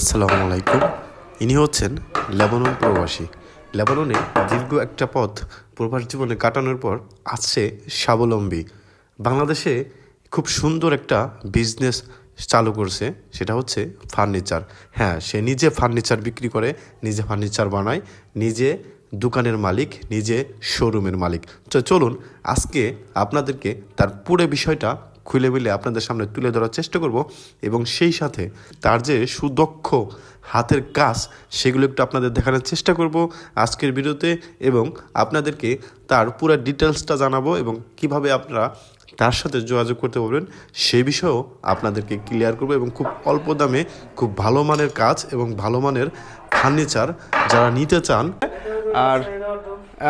আসসালামু আলাইকুম। ইনি হচ্ছেন লেবানন প্রবাসী। লেবাননে দীর্ঘ একটা পথ প্রবাস জীবনে কাটানোর পর আসছে স্বাবলম্বী। বাংলাদেশে খুব সুন্দর একটা বিজনেস চালু করছে, সেটা হচ্ছে ফার্নিচার হ্যাঁ সে নিজে ফার্নিচার বিক্রি করে, নিজে ফার্নিচার বানায়, নিজে দোকানের মালিক, নিজে শোরুমের মালিক। তো চলুন, আজকে আপনাদেরকে তার পুরো বিষয়টা খুলে মিলে আপনাদের সামনে তুলে ধরার চেষ্টা করব এবং সেই সাথে তার যে সুদক্ষ হাতের কাজ, সেগুলো একটু আপনাদের দেখানোর চেষ্টা করব আজকের ভিডিওতে এবং আপনাদেরকে তার পুরো ডিটেলসটা জানাব এবং কীভাবে আপনারা তার সাথে যোগাযোগ করতে পারবেন সেই বিষয়েও আপনাদেরকে ক্লিয়ার করব এবং খুব অল্প দামে খুব ভালো মানের কাজ এবং ভালো মানের ফার্নিচার যারা নিতে চান। আর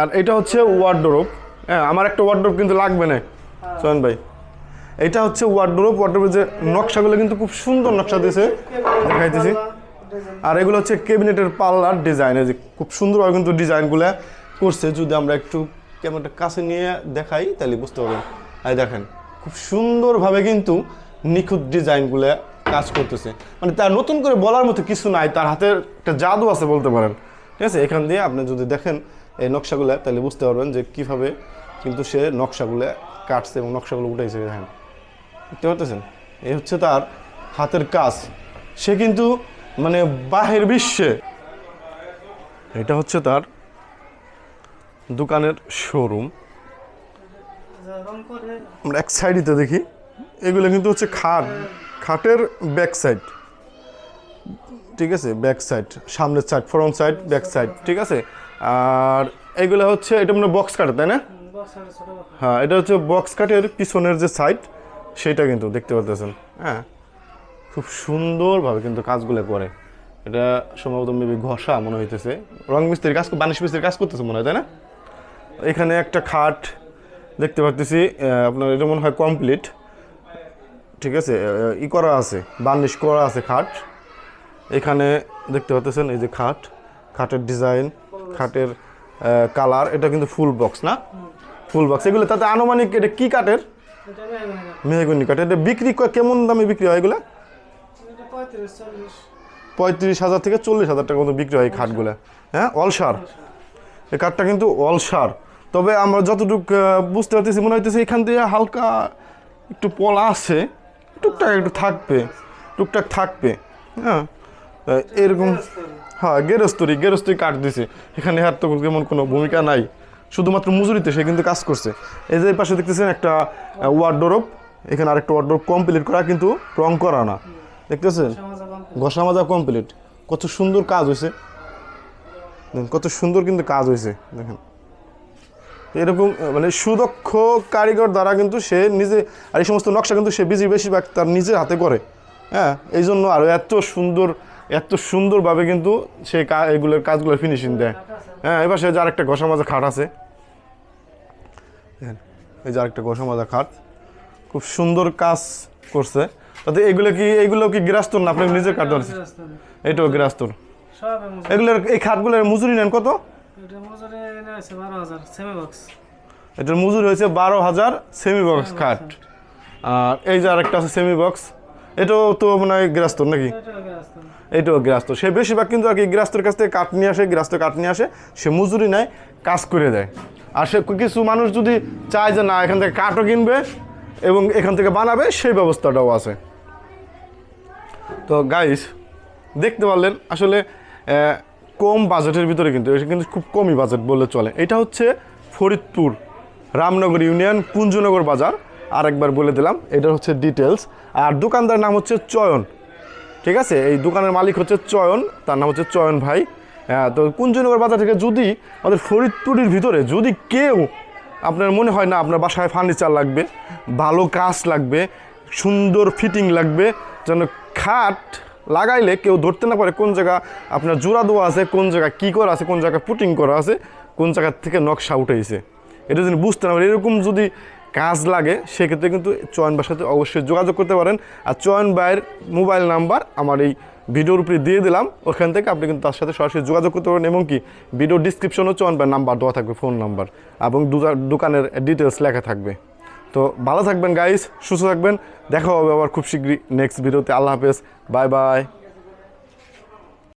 আর এটা হচ্ছে ওয়ার্ডরোব হ্যাঁ আমার একটা ওয়ার্ডরোব কিন্তু লাগবে না। সোহেন ভাই। এটা হচ্ছে ওয়ার্ডরোব ওয়ার্ডরোবের যে নকশাগুলো কিন্তু খুব সুন্দর নকশা দিয়েছে। দেখাইতেছি। আর এগুলো হচ্ছে কেবিনেটের পাল্লার ডিজাইন যে খুব সুন্দরভাবে কিন্তু ডিজাইনগুলো করছে। যদি আমরা একটু ক্যামেরাটা কাছে নিয়ে দেখাই, তাহলে বুঝতে পারবেন। এই দেখেন, খুব সুন্দরভাবে কিন্তু নিখুঁত ডিজাইনগুলো কাজ করতেছে। মানে তার নতুন করে বলার মতো কিছু নাই। তার হাতের একটা জাদু আছে বলতে পারেন। ঠিক আছে? এখান দিয়ে আপনি যদি দেখেন এই নকশাগুলো, তাহলে বুঝতে পারবেন যে কীভাবে কিন্তু সে নকশাগুলো কাটছে এবং নকশাগুলো উঠেছে দেখেন দেখতে পারতেছেন? এই হচ্ছে তার হাতের কাজ। সে কিন্তু মানে বাহির বিশ্বে এটা হচ্ছে তার দোকানের শোরুম আমরা এক সাইডেতে দেখি। এগুলো কিন্তু হচ্ছে খাট। খাটের ব্যাক সাইড ঠিক আছে? ব্যাক সাইড সামনের side front side back side ঠিক আছে? আর এগুলো হচ্ছে এটা মানে বক্স কাট তাই না? হ্যাঁ এটা হচ্ছে বক্স কাটের পিছনের যে সাইড সেটা কিন্তু দেখতে পাচ্ছেন হ্যাঁ খুব সুন্দরভাবে কিন্তু কাজগুলো করে। এটা সম্ভবত মেবি ঘষা মনে হইতেছে। রং মিস্ত্রির কাজ, বানিশ মিস্ত্রির কাজ করতেছে মনে হয়, তাই না? এখানে একটা খাট দেখতে পাচ্ছি আপনার এটা মনে হয় কমপ্লিট ঠিক আছে ই করা আছে বার্নিশ করা আছে খাট। এখানে দেখতে পাচ্ছেন এই যে খাট, খাটের ডিজাইন খাটের কালার এটা কিন্তু ফুল বক্স না? ফুল বক্স এগুলো তাতে আনুমানিক এটা কি কাঠের? মেহগুনি কাঠ এটা বিক্রি কেমন দামে বিক্রি হয় এগুলো? পঁয়ত্রিশ হাজার থেকে চল্লিশ হাজার টাকা মতো বিক্রি হয় এই খাটগুলো। হ্যাঁ অলসার এই কাঠটা কিন্তু অলসার তবে আমরা যতটুকু বুঝতে পারতেছি, মনে হইতেছে এখান থেকে হালকা একটু পলা আছে, টুকটাক একটু থাকবে, টুকটাক থাকবে হ্যাঁ। এরকম হ্যাঁ গেরস্তরি গেরস্তরি কাঠ দিছে। এখানে হার তো তেমন কোনো ভূমিকা নাই। শুধুমাত্র মজুরিতে সে কিন্তু কাজ করছে। যে পাশে দেখতেছেন একটা ওয়ার্ডরোব এখানে আরেকটা ওয়ার্ডরোব কমপ্লিট করা কিন্তু রং করা না। দেখতেছেন? ঘষা মাজা কমপ্লিট কত সুন্দর কাজ হয়েছে। দেখেন, কত সুন্দর কিন্তু কাজ হয়েছে। দেখেন। এরকম মানে সুদক্ষ কারিগর দ্বারা কিন্তু সে নিজে আর এই সমস্ত নকশা কিন্তু সে বেশি বেশিরভাগ তার নিজের হাতে করে। হ্যাঁ? এই জন্য আরও এত সুন্দর এত সুন্দরভাবে কিন্তু সে এগুলোর কাজগুলোর ফিনিশিং দেয়। হ্যাঁ? এবার সে যে আরেকটা ঘষা মাজা খাট আছে। দেখেন, এই যে আরেকটা গোসামাজা মাজা খাট খুব সুন্দর কাজ করছে। তাতে এগুলো কি এগুলো কি গ্রাস্তর না আপনি নিজে কাট ধরেছেন? এটাও গ্রাস্তর এগুলোর এই খাটগুলোর মজুরি নেন কত? এটার মজুরি হয়েছে বারো হাজার সেমি বক্স খাট। আর এই যে আরেকটা আছে সেমি বক্স এটাও তো মনে গৃহস্থর নাকি? এটাও গৃহস্থ সে বেশিরভাগ কিন্তু আর কি গৃহস্থের কাছ থেকে কাঠ নিয়ে আসে গৃহস্থ কাঠ নিয়ে আসে সে মজুরি নেয় কাজ করে দেয়। আর সে কিছু মানুষ যদি চায় যে না এখান থেকে কাঠও কিনবে এবং এখান থেকে বানাবে সেই ব্যবস্থাটাও আছে। তো গাইস দেখতে পারলেন আসলে কম বাজেটের ভিতরে কিন্তু এটা কিন্তু খুব কমই বাজেট বললে চলে। এটা হচ্ছে ফরিদপুর রামনগর ইউনিয়ন কুঞ্জনগর বাজার। আর একবার বলে দিলাম, এটা হচ্ছে ডিটেলস আর দোকানদার নাম হচ্ছে চয়ন। ঠিক আছে? এই দোকানের মালিক হচ্ছে চয়ন, তার নাম হচ্ছে চয়ন ভাই। হ্যাঁ তো কুঞ্জনগর বাজার থেকে যদি আমাদের ফরিদপুরের ভিতরে যদি কেউ আপনার মনে হয় না আপনার বাসায় ফার্নিচার লাগবে, ভালো কাজ লাগবে, সুন্দর ফিটিং লাগবে, যেন খাট লাগাইলে কেউ ধরতে না পারে কোন জায়গা আপনার জোড়া দেওয়া আছে, কোন জায়গায় কী করা আছে, কোন জায়গায় পুটিং করা আছে, কোন জায়গার থেকে নকশা উঠেছে। এটা যদি বুঝতে না পারে এরকম যদি কাজ লাগে, সেক্ষেত্রে কিন্তু চয়ন ভাইয়ের সাথে অবশ্যই যোগাযোগ করতে পারেন। আর চয়ন ভাইয়ের মোবাইল নাম্বার আমার এই ভিডিওর উপরে দিয়ে দিলাম। ওখান থেকে আপনি কিন্তু তার সাথে সরাসরি যোগাযোগ করতে পারেন এবং কি ভিডিও ডিসক্রিপশনেও চয়ন ভাইয়ের নাম্বার দেওয়া থাকবে ফোন নাম্বার এবং দোকানের ডিটেলস লেখা থাকবে। তো ভালো থাকবেন গাইস সুস্থ থাকবেন। দেখা হবে আবার খুব শীঘ্রই নেক্সট ভিডিওতে আল্লাহ হাফেজ বাই বাই